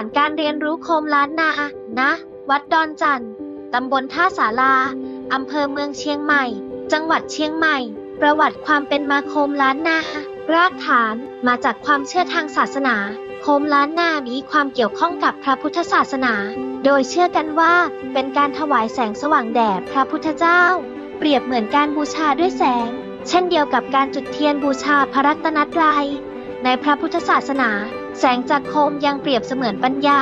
านการเรียนรู้โคมล้านนานะ วัดดอนจันทร์ตำบลท่าสาราอำเภอเมืองเชียงใหม่ จังหวัดเชียงใหม่ ประวัติความเป็นมาโคมล้านนารากฐานมาจากความเชื่อทางศาสนา โคมล้านนามีความเกี่ยวข้องกับพระพุทธศาสนา โดยเชื่อกันว่าเป็นการถวายแสงสว่างแด่พระพุทธเจ้า เปรียบเหมือนการบูชาด้วยแสง เช่นเดียวกับการจุดเทียนบูชาพระรัตนตรัยในพระพุทธศาสนา แสงจากโคมยังเปรียบเสมือนปัญญา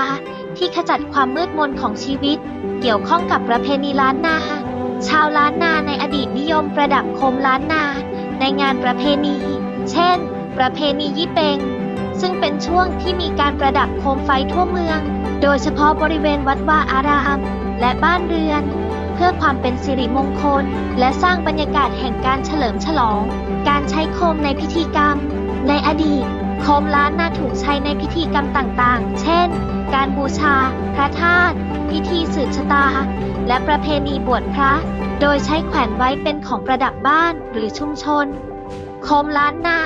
ที่ขจัดความมืดมนของชีวิต เกี่ยวข้องกับประเพณีล้านนา ชาวล้านนาในอดีตนิยมประดับโคมล้านนา ในงานประเพณี เช่น ประเพณียี่เปง ซึ่งเป็นช่วงที่มีการประดับโคมไฟทั่วเมือง โดยเฉพาะบริเวณวัดวาอาราม และบ้านเรือน เพื่อความเป็นสิริมงคล และสร้างบรรยากาศแห่งการเฉลิมฉลอง การใช้โคมในพิธีกรรม ในอดีต โคมล้านนาถูกใช้ในพิธีกรรมต่างๆ เช่น การบูชา พระธาตุ พิธีสืบชะตา และประเพณีบวชพระ โดยใช้แขวนไว้เป็นของประดับบ้านหรือชุมชน โคมล้านนา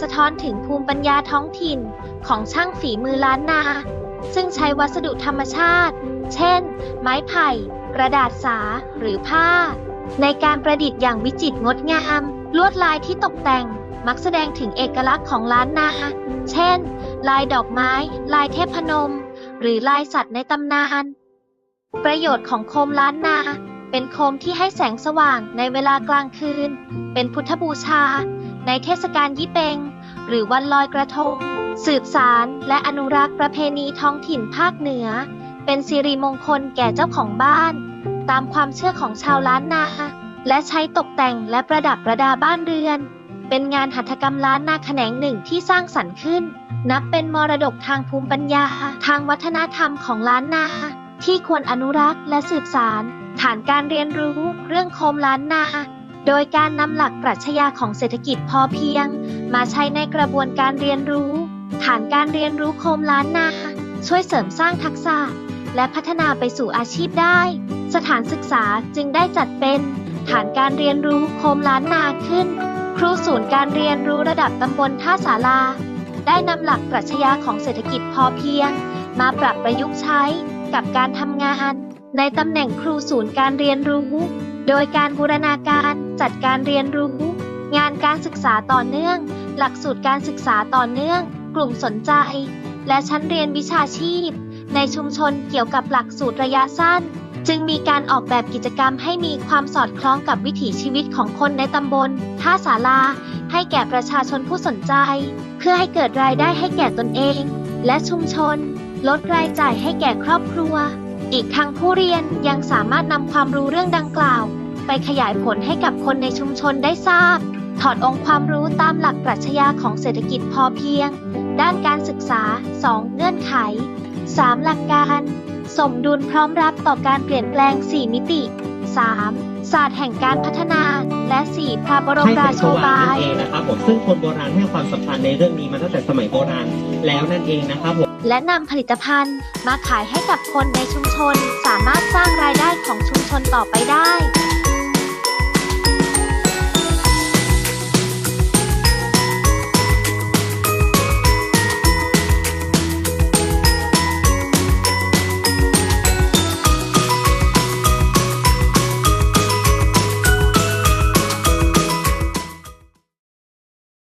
สะท้อนถึงภูมิปัญญาท้องถิ่นของช่างฝีมือล้านนา ซึ่งใช้วัสดุธรรมชาติ เช่น ไม้ไผ่ กระดาษสา หรือผ้า ในการประดิษฐ์อย่างวิจิตรงดงาม ลวดลายที่ตกแต่ง มักแสดงถึงเอกลักษณ์ของล้านนา เช่น ลายดอกไม้ ลายเทพนม หรือลายสัตว์ในตำนาน ประโยชน์ของโคมล้านนา เป็นโคมที่ให้แสงสว่างในเวลากลางคืน เป็นพุทธบูชา ในเทศกาลยี่เปง หรือวันลอยกระทง สืบสารและอนุรักษ์ประเพณีท้องถิ่นภาคเหนือ เป็นสิริมงคลแก่เจ้าของบ้าน ตามความเชื่อของชาวล้านนาและใช้ตกแต่งและประดับประดาบ้านเรือน เป็นงานหัตถกรรมล้านนาแขนงหนึ่งที่สร้างสรรค์ขึ้น นับเป็นมรดกทางภูมิปัญญา ทางวัฒนธรรมของล้านนา ที่ควรอนุรักษ์และสืบสารฐานการเรียนรู้เรื่องโคมล้านนาโดยการนำหลักปรัชญาของเศรษฐกิจพอเพียง มาใช้ในกระบวนการเรียนรู้ ฐานการเรียนรู้โคมล้านนา ช่วยเสริมสร้างทักษะ และพัฒนาไปสู่อาชีพได้ สถานศึกษาจึงได้จัดเป็น ฐานการเรียนรู้โคมล้านนาขึ้น ครูศูนย์การเรียนรู้ระดับตำบลท่าสาราได้นำหลักปรัชญาของเศรษฐกิจพอเพียง มาปรับประยุกต์ใช้กับการทำงาน ในตำแหน่งครูศูนย์การเรียนรู้ โดยการบูรณาการจัดการเรียนรู้ งานการศึกษาต่อเนื่อง หลักสูตรการศึกษาต่อเนื่อง กลุ่มสนใจ และชั้นเรียนวิชาชีพ ในชุมชนเกี่ยวกับหลักสูตรระยะสั้น จึงมีการออกแบบกิจกรรมให้มีความสอดคล้องกับวิถีชีวิตของคนในตำบลท่าสาราให้แก่ประชาชนผู้สนใจ เพื่อให้เกิดรายได้ให้แก่ตนเอง และชุมชน ลดรายจ่ายให้แก่ครอบครัว อีกทั้งผู้เรียนยังสามารถนำความรู้เรื่องดังกล่าว ไปขยายผลให้กับคนในชุมชนได้ทราบ ถอดองค์ความรู้ตามหลักปรัชญาของเศรษฐกิจพอเพียง ด้านการศึกษา 2 เงื่อนไข 3. หลักการ สมดุลพร้อมรับต่อการเปลี่ยนแปลง 4 มิติ 3. ศาสตร์แห่งการพัฒนา และ 4. พระบรมให้แสรางโชสว่างบานั่ยนเองนะครับผมซึ่งคนโบราณให้ความสำคัญในเรื่องนี้มาตั้งแต่สมัยโบราณแล้วนั่นเองนะครับผมและนำผลิตภัณฑ์มาขายให้กับคนในชุมชน สามารถสร้างรายได้ของชุมชนต่อไปได้